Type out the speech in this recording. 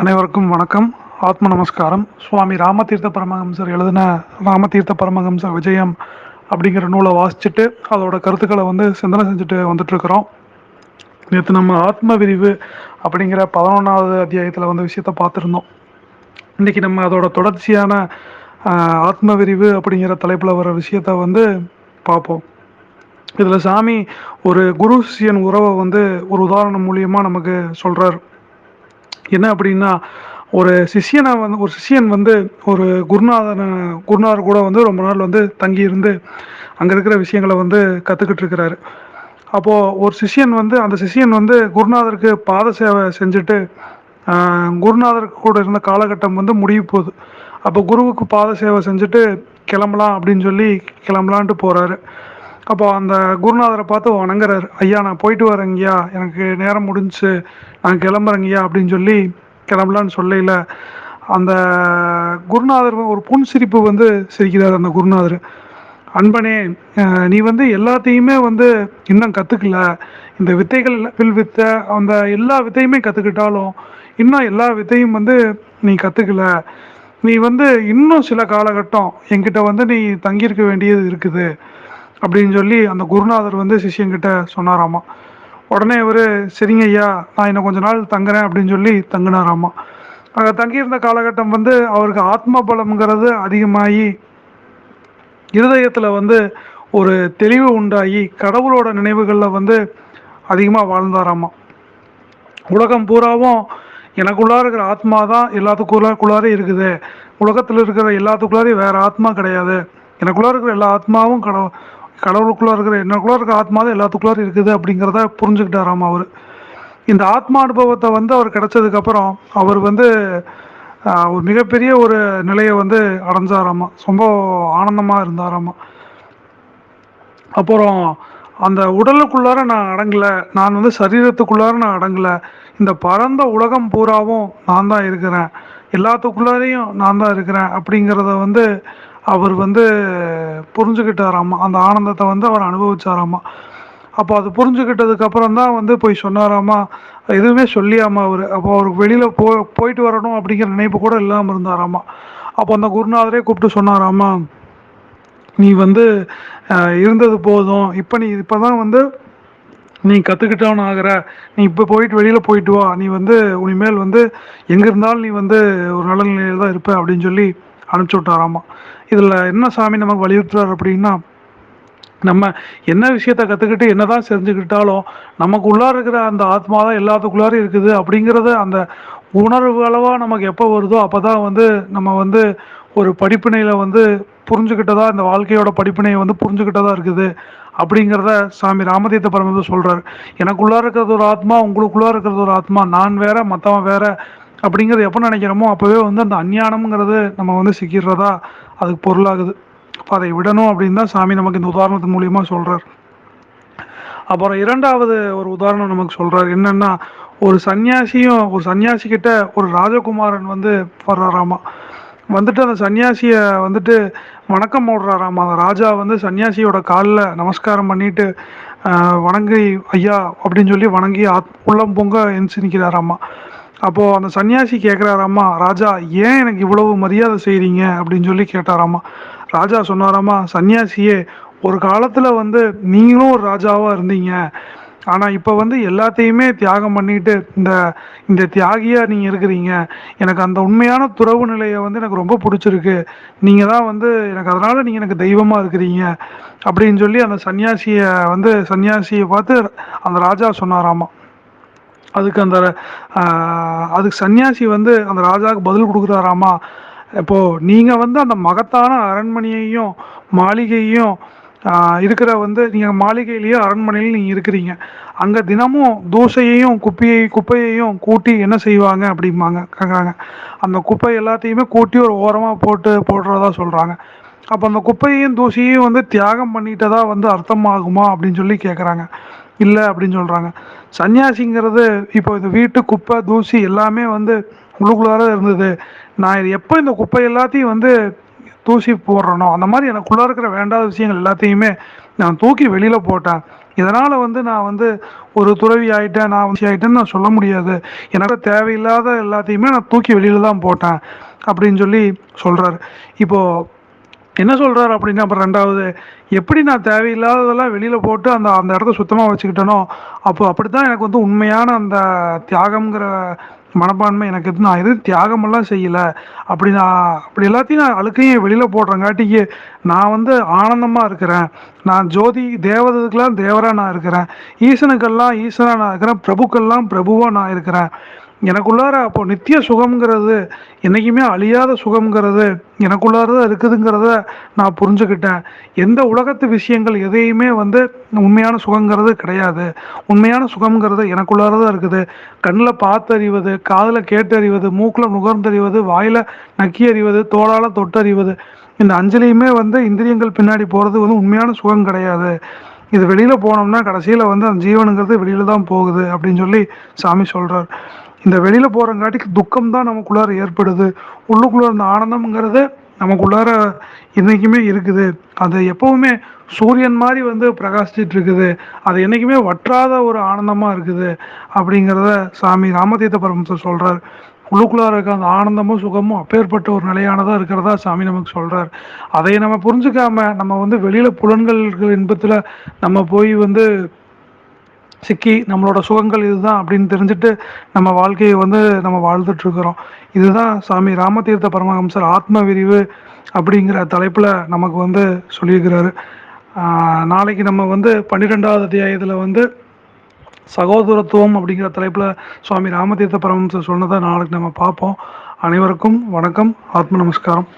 அனைவருக்கும் வணக்கம். ஆத்ம நமஸ்காரம். சுவாமி ராமதீர்த்த பரமஹம்சர் எழுதின ராமதீர்த்த பரமஹம்ச விஜயம் அப்படிங்கிற நூலை வாசிச்சுட்டு அதோட கருத்துக்களை வந்து சிந்தனை செஞ்சுட்டு வந்துட்டுருக்குறோம். நேற்று நம்ம ஆத்ம விரிவு அப்படிங்கிற பதினொன்றாவது அத்தியாயத்தில் வந்து விஷயத்த பார்த்துருந்தோம். இன்னைக்கு நம்ம அதோட தொடர்ச்சியான ஆத்ம விரிவு அப்படிங்கிற தலைப்பில் வர விஷயத்த வந்து பார்ப்போம். இதில் சாமி ஒரு குரு சிஷியன் உறவை வந்து ஒரு உதாரணம் மூலியமாக நமக்கு சொல்கிறார் என்ன அப்படின்னா ஒரு சிஷ்யனை வந்து ஒரு சிஷ்யன் வந்து ஒரு குருநாதனை குருநாதர் கூட வந்து ரொம்ப நாள் வந்து தங்கி இருந்து அங்கே இருக்கிற விஷயங்களை வந்து கற்றுக்கிட்டு இருக்கிறாரு. அப்போது ஒரு சிஷ்யன் வந்து அந்த சிஷியன் வந்து குருநாதருக்கு பாத சேவை செஞ்சுட்டு குருநாதருக்கு குருநாதர் கூட இருந்த காலகட்டம் வந்து முடிய போகுது. அப்போ குருவுக்கு பாத சேவை செஞ்சுட்டு கிளம்பலாம் அப்படின்னு சொல்லி கிளம்பலான்ட்டு போகிறாரு அப்போ அந்த குருநாதரை பார்த்து வணங்குறாரு. ஐயா நான் போயிட்டு வரேங்கய்யா எனக்கு நேரம் முடிஞ்சுச்சு நான் கிளம்புறேங்கய்யா அப்படின்னு சொல்லி கிளம்பலான்னு சொல்லல. அந்த குருநாதர் ஒரு புன்சிரிப்பு வந்து சிரிக்கிறார் அந்த குருநாதர். அன்பனே நீ வந்து எல்லாத்தையுமே வந்து இன்னும் கற்றுக்கல இந்த வித்தைகள் வில் வித்தை அந்த எல்லா வித்தையுமே கற்றுக்கிட்டாலும் இன்னும் எல்லா வித்தையும் வந்து நீ கற்றுக்கல நீ வந்து இன்னும் சில காலகட்டம் என்கிட்ட வந்து நீ தங்கியிருக்க வேண்டியது இருக்குது. அப்படின்னு சொல்லி அந்த குருநாதர் வந்து சிஷியங்கிட்ட சொன்னாராமா. உடனே இவர் சரிங்க ஐயா நான் இன்னும் கொஞ்ச நாள் தங்குறேன் அப்படின்னு சொல்லி தங்கினாராமா. அங்கே தங்கியிருந்த காலகட்டம் வந்து அவருக்கு ஆத்ம பலம்ங்கிறது அதிகமாகி இருதயத்தில் வந்து ஒரு தெளிவு உண்டாகி கடவுளோட நினைவுகளில் வந்து அதிகமாக வாழ்ந்தாராமா. உலகம் பூராவும் எனக்குள்ளார இருக்கிற ஆத்மா தான் எல்லாத்துக்குள்ளாரே இருக்குது. உலகத்தில் இருக்கிற எல்லாத்துக்குள்ளாரையும் வேற ஆத்மா கிடையாது. எனக்குள்ளார இருக்கிற எல்லா ஆத்மாவும் கடவுள் கடவுளுக்குள்ளே இருக்கிற என்னக்குள்ளே இருக்கிற ஆத்மா தான் எல்லாத்துக்குள்ளே இருக்குது அப்படிங்கிறத புரிஞ்சுக்கிட்டாராம் அவர். இந்த ஆத்மா அனுபவத்தை வந்து அவர் கிடச்சதுக்கப்புறம் அவர் வந்து ஒரு மிகப்பெரிய ஒரு நிலையை வந்து அடைஞ்சாராமா. ரொம்ப ஆனந்தமாக இருந்தாராமா. அப்புறம் அந்த உடலுக்குள்ளார நான் அடங்கலை நான் வந்து சரீரத்துக்குள்ளார நான் அடங்கலை. இந்த பரந்த உலகம் பூராவும் நான் தான் இருக்கிறேன். எல்லாத்துக்குள்ளாரையும் நான் தான் இருக்கிறேன் அப்படிங்கிறத வந்து அவர் வந்து புரிஞ்சுக்கிட்டாராமா அந்த ஆனந்தத்தை வந்து அவர் அனுபவிச்சாராமா அப்போ அது புரிஞ்சுக்கிட்டதுக்கு அப்புறம் தான் வந்து போய் சொன்னாராமா எதுவுமே சொல்லியாமா அவர் அப்போ அவருக்கு வெளியில் போ போயிட்டு வரணும் அப்படிங்கிற நினைப்பு கூட இல்லாமல் இருந்தாராமா அப்போ அந்த குருநாதரே கூப்பிட்டு சொன்னாராமா நீ வந்து இருந்தது போதும். இப்போ நீ இப்போ தான் வந்து நீ கற்றுக்கிட்டவன் ஆகிற. நீ இப்போ போயிட்டு வெளியில் போயிட்டு வா. நீ வந்து இனிமேல் வந்து எங்கே இருந்தாலும் நீ வந்து ஒரு நல்ல நிலையில் தான் இருப்ப அப்படின்னு சொல்லி அனுப்பிச்சி விட்டாராமா இதில் என்ன சாமி நமக்கு வலியுறுத்துறாரு அப்படின்னா நம்ம என்ன விஷயத்த கற்றுக்கிட்டு என்னதான் செஞ்சுக்கிட்டாலும் நமக்கு உள்ளார இருக்கிற அந்த ஆத்மா தான் எல்லாத்துக்குள்ளாரும் இருக்குது அப்படிங்கிறத அந்த உணர்வு அளவாக நமக்கு எப்போ வருதோ அப்போ தான் வந்து நம்ம வந்து ஒரு படிப்பினையில் வந்து புரிஞ்சுக்கிட்டதா இந்த வாழ்க்கையோட படிப்பினையை வந்து புரிஞ்சுக்கிட்டதா இருக்குது அப்படிங்கிறத சாமி ராமதீர்த்த பரமேஸ்வரர் சொல்கிறார் எனக்குள்ளார இருக்கிறது ஒரு ஆத்மா உங்களுக்குள்ளார இருக்கிறது ஒரு ஆத்மா நான் வேற மற்றவன் வேற அப்படிங்கிறது எப்போ நினைக்கிறோமோ அப்போவே வந்து அந்த அஞ்ஞானம்ங்கிறது நம்ம வந்து சிக்கிறதா அதுக்கு பொருளாகுது. அப்போ அதை விடணும் அப்படின்னு தான் சாமி நமக்கு இந்த உதாரணத்து மூலியமா சொல்கிறார் அப்புறம் இரண்டாவது ஒரு உதாரணம் நமக்கு சொல்கிறார் என்னன்னா ஒரு சன்னியாசியும் ஒரு சன்னியாசிக்கிட்ட ஒரு ராஜகுமாரன் வந்து வர்றாராமா? வந்துட்டு அந்த சன்னியாசியை வந்துட்டு வணக்கம் போடுறாராமா? அந்த ராஜா வந்து சன்னியாசியோட காலில் நமஸ்காரம் பண்ணிட்டு வணங்கி ஐயா அப்படின்னு சொல்லி வணங்கி ஆத் உள்ளம் பொங்க எந்திச்சு நிற்கிறாராமா அப்போது அந்த சன்னியாசி கேட்குறாராம்மா ராஜா ஏன் எனக்கு இவ்வளவு மரியாதை செய்கிறீங்க அப்படின்னு சொல்லி கேட்டாராம்மா ராஜா சொன்னாராம்மா சன்னியாசியே ஒரு காலத்தில் வந்து நீங்களும் ஒரு ராஜாவாக இருந்தீங்க. ஆனால் இப்போ வந்து எல்லாத்தையுமே தியாகம் பண்ணிட்டு இந்த இந்த தியாகியாக நீங்கள் இருக்கிறீங்க. எனக்கு அந்த உண்மையான துறவு நிலையை வந்து எனக்கு ரொம்ப பிடிச்சிருக்கு. நீங்கள் தான் வந்து எனக்கு அதனால் நீங்கள் எனக்கு தெய்வமாக இருக்கிறீங்க. அப்படின்னு சொல்லி அந்த சன்னியாசியை வந்து சன்னியாசியை பார்த்து அந்த ராஜா சொன்னாராமா. அதுக்கு அந்த அதுக்கு சன்னியாசி வந்து அந்த ராஜாவுக்கு பதில் கொடுக்குறாராமா? இப்போ நீங்க வந்து அந்த மகத்தான அரண்மனையையும் மாளிகையையும் இருக்கிற வந்து நீங்க மாளிகையிலேயோ அரண்மனையில் நீங்க இருக்கிறீங்க. அங்க தினமும் தூசையையும் குப்பையை குப்பையையும் கூட்டி என்ன செய்வாங்க அப்படிம்பாங்க கேட்குறாங்க அந்த குப்பை எல்லாத்தையுமே கூட்டி ஒரு ஓரமா போட்டு போடுறதா சொல்றாங்க. அப்போ அந்த குப்பையையும் தூசியையும் வந்து தியாகம் பண்ணிட்டதா வந்து அர்த்தமாகுமா அப்படின்னு சொல்லி கேட்குறாங்க இல்லை அப்படின்னு சொல்கிறாங்க சன்னியாசிங்கிறது இப்போ இந்த வீட்டு குப்பை தூசி எல்லாமே வந்து உள்ளுக்குள்ளார இருந்தது. நான் இது எப்போ இந்த குப்பை எல்லாத்தையும் வந்து தூசி போடுறனோ அந்த மாதிரி எனக்குள்ளே இருக்கிற வேண்டாத விஷயங்கள் எல்லாத்தையுமே நான் தூக்கி வெளியில் போட்டேன். இதனால் வந்து நான் வந்து ஒரு துறவி ஆகிட்டேன் நான் வந்து ஆகிட்டேன்னு நான் சொல்ல முடியாது. எனக்கு தேவையில்லாத எல்லாத்தையுமே நான் தூக்கி வெளியில் தான் போட்டேன் அப்படின்னு சொல்லி சொல்கிறாரு இப்போது என்ன சொல்கிறார் அப்படின்னா அப்புறம் ரெண்டாவது எப்படி நான் தேவையில்லாததெல்லாம் வெளியில் போட்டு அந்த அந்த இடத்த சுத்தமாக வச்சுக்கிட்டேனோ அப்போ அப்படி தான் எனக்கு வந்து உண்மையான அந்த தியாகங்கிற மனப்பான்மை எனக்கு எது நான் எதுவும் தியாகமெல்லாம் செய்யலை. அப்படி நான் அப்படி எல்லாத்தையும் நான் அழுக்கையும் வெளியில் போடுறங்காட்டிக்கு நான் வந்து ஆனந்தமாக இருக்கிறேன். நான் ஜோதி தேவதற்கெல்லாம் தேவராக நான் இருக்கிறேன். ஈசனுக்கெல்லாம் ஈசனாக நான் இருக்கிறேன். பிரபுக்கெல்லாம் பிரபுவாக நான் இருக்கிறேன். எனக்குள்ளார அப்போ நித்திய சுகம்ங்கிறது என்றைக்குமே அழியாத சுகம்ங்கிறது எனக்குள்ளார தான் இருக்குதுங்கிறத நான் புரிஞ்சுக்கிட்டேன். எந்த உலகத்து விஷயங்கள் எதையுமே வந்து உண்மையான சுகங்கிறது கிடையாது. உண்மையான சுகம்ங்கிறது எனக்குள்ளார தான் இருக்குது. கண்ணில் பார்த்தறிவது காதில் கேட்டு அறிவது மூக்கில் நுகர்ந்தறிவது வாயில் நக்கி அறிவது தோளால் தொட்டறிவது இந்த அஞ்சலியுமே வந்து இந்திரியங்கள் பின்னாடி போகிறது வந்து உண்மையான சுகம் கிடையாது. இது வெளியில் போனோம்னா கடைசியில் வந்து அந்த ஜீவனுங்கிறது வெளியில் தான் போகுது அப்படின்னு சொல்லி சாமி சொல்கிறார் இந்த வெளியில் போகிறங்காட்டிக்கு துக்கம் தான் நமக்குள்ளார ஏற்படுது. உள்ளுக்குள்ளார அந்த ஆனந்தம்ங்கிறது நமக்குள்ளார என்றைக்குமே இருக்குது. அது எப்போவுமே சூரியன் மாதிரி வந்து பிரகாசிச்சுட்டு இருக்குது. அது என்றைக்குமே வற்றாத ஒரு ஆனந்தமாக இருக்குது அப்படிங்கிறத சாமி ராமதீர்த்த பரமசர் சொல்கிறார் உள்ளுக்குள்ளார இருக்க அந்த ஆனந்தமும் சுகமும் அப்பேற்பட்ட ஒரு நிலையானதாக இருக்கிறதா சாமி நமக்கு சொல்கிறார் அதை நம்ம புரிஞ்சுக்காம நம்ம வந்து வெளியில் புலன்கள் இன்பத்தில் நம்ம போய் வந்து சிக்கி நம்மளோட சுகங்கள் இதுதான் அப்படின்னு தெரிஞ்சுட்டு நம்ம வாழ்க்கையை வந்து நம்ம வாழ்ந்துட்டுருக்குறோம். இதுதான் சாமி ராமதீர்த்த பரமஹம்சர் ஆத்ம விரிவு அப்படிங்கிற தலைப்பில் நமக்கு வந்து சொல்லியிருக்கிறாரு. நாளைக்கு நம்ம வந்து பன்னிரெண்டாவது அத்தியாயத்தில் வந்து சகோதரத்துவம் அப்படிங்கிற தலைப்பில் சுவாமி ராமதீர்த்த பரமஹம்சர் சொன்னதை நாளைக்கு நம்ம பார்ப்போம். அனைவருக்கும் வணக்கம். ஆத்ம நமஸ்காரம்.